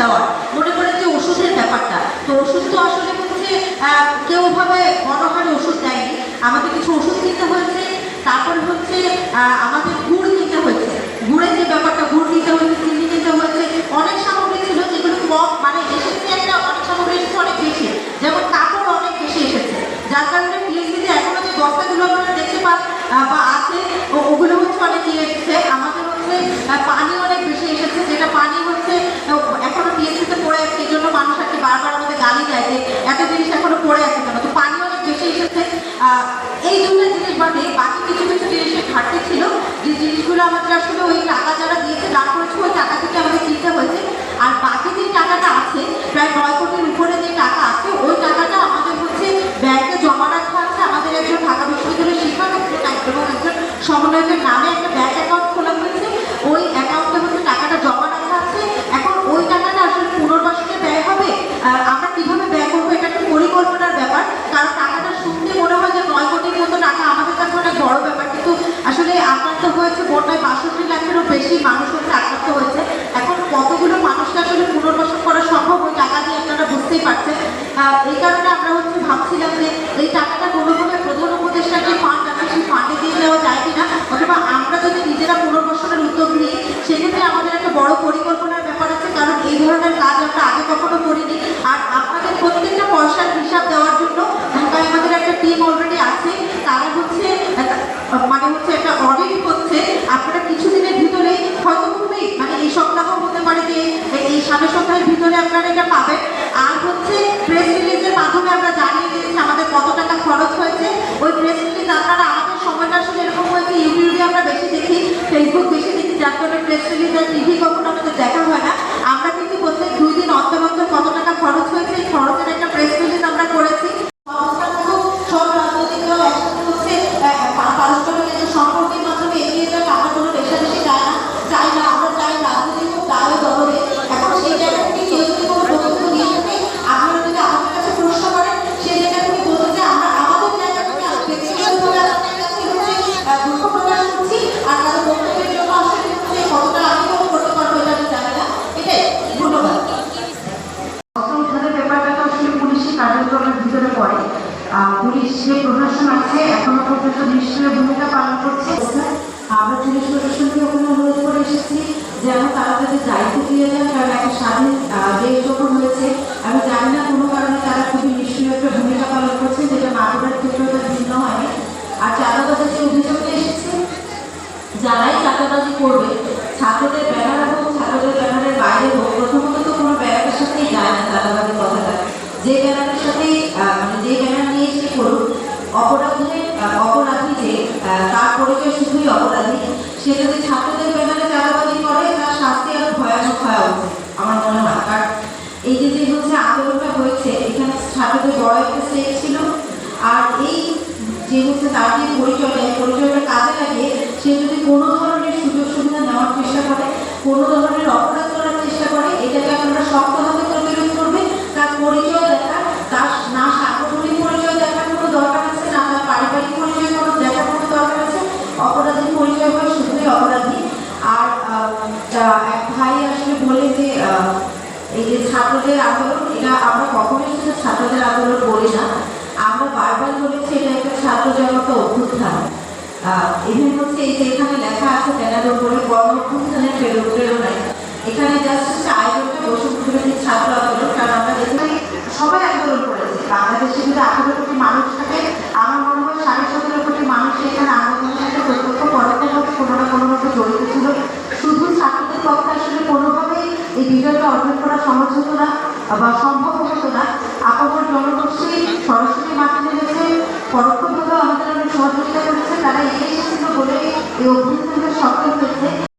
দেওয়া মনে করে যে ওষুধের ব্যাপারটা। তো ওষুধ তো আসলে হচ্ছে কেউ ওভাবে অনাহারে ওষুধ দেয়নি। আমাকে কিছু ওষুধ কিনতে হয়েছে, তারপরে হচ্ছে আমাদের গুড় কিনতে হয়েছে। গুড়ের যে ব্যাপারটা, গুড় নিতে হয়েছে এই দুটো জিনিস বাদে বাকি কিছু কিছু জিনিসের ঘাটতি ছিল। যে জিনিসগুলো আমাদের আসলে ওই টাকা যারা দিয়েছে দান করেছে ওই টাকা থেকে আমাদের কিনতে হয়েছে। আর বাকি যে টাকাটা আছে, প্রায় নয় কোটির উপরে যে টাকা আছে, ওই টাকাটা আমাদের হচ্ছে ব্যাংকে জমা রাখা আছে। আমাদের একজন ঢাকা বিশ্ববিদ্যালয়ের শিক্ষক একজন এবং একজন সমন্বয়কের নামে একটা ব্যাংক অ্যাকাউন্ট খোলা হয়েছে। ওই অ্যাকাউন্টে হচ্ছে টাকাটা জমা রাখা আছে। এখন ওই টাকাটা আসলে পুনর্বাসনে ব্যয় হবে? আমরা কীভাবে ব্যয় করব? এটা একটা পরিকল্পনার ব্যাপার। কারণ টাকাটা শুনতে মনে হয় যে নয় কোটির মতো টাকা আমাদের কাছে অনেক বড় ব্যাপার কিন্তু আসলে আক্রান্ত হয়েছে, বন্যায় বাষট্টি লাখেরও বেশি মানুষ হচ্ছে আক্রান্ত হয়েছে। এখন কতগুলো মানুষকে আসলে পুনর্বাসন করা সম্ভব ওই টাকা দিয়ে আপনারা বুঝতেই পারছেন। এই কারণে আমরা হচ্ছে ভাবছিলাম যে এই টাকাটা কোনোভাবে প্রধান উপদেষ্টার যে ফান্ড আছে সেই ফান্ডে দিয়ে দেওয়া যায় কিনা? অথবা আমরা যদি নিজেরা পুনর্বাসনের উদ্যোগ নিই, সেক্ষেত্রে আমাদের একটা বড় পরিকল্পনার বেশি দেখি প্রেস রিলিজ আর টিভি পুলিশ যে প্রশাসন আছে, এখনও পর্যন্ত নিশ্চয় ভূমিকা পালন করছে। আমরা পুলিশ প্রশাসনকে ওখানে অনুরোধ করে এসেছি যেন তারা তাদের দায়িত্ব দিয়ে দেন কারণ একটা স্বাধীন দেশ যখন হয়েছে। আমি জানি না কোনো কারণে তারা খুবই নিষ্ক্রিয় একটা ভূমিকা পালন করছে, যেটা মাগুরার ক্ষেত্রেও তার ভিন্ন হয়নি আর চাঁদাবাজের যে অভিযোগটা এসেছে, যারাই চাঁদাবাজি করবে, ছাত্রদের ব্যানার এবং ছাত্রদের ব্যানারের বাইরে হোক, প্রথমত তো কোনো ব্যানারের সাথেই যায় না চাঁদাবাজি কথাটা সে যদি ছাত্রদের ব্যানারে চাঁদাবাজি করে, তার শাস্তি আরও ভয়ানক হওয়া উচিত আমার মনে হয়। কারণ এই যে যে হচ্ছে আন্দোলনটা হয়েছে, এখানে ছাত্রদের বড় একটা স্টেক ছিল। আর এই যে হচ্ছে তার যে পরিচয়টা এই পরিচয়টা আহ, এক ভাই আসলে বলে যে এই যে ছাত্রদের আন্দোলন এটা আমরা কখনোই সেটা ছাত্রদের আন্দোলন বলি না আমরা বারবার বলেছি এটা একটা ছাত্র জগত অভ্যুত্থান। এখানে হচ্ছে এই যে এখানে লেখা আছে ব্যানার উপরে গণ অভ্যুত্থানের প্রেরণ প্রেরণায়। এখানে জাস্ট হচ্ছে বা সম্ভব হতো না। আপামর জনগোষ্ঠী সরাসরি মাঠে নেমেছে পরোক্ষভাবে আমাদের অনেক সহযোগিতা করেছে, তারা এগিয়ে এসেছিল বলে এই অভ্যুত্থানটা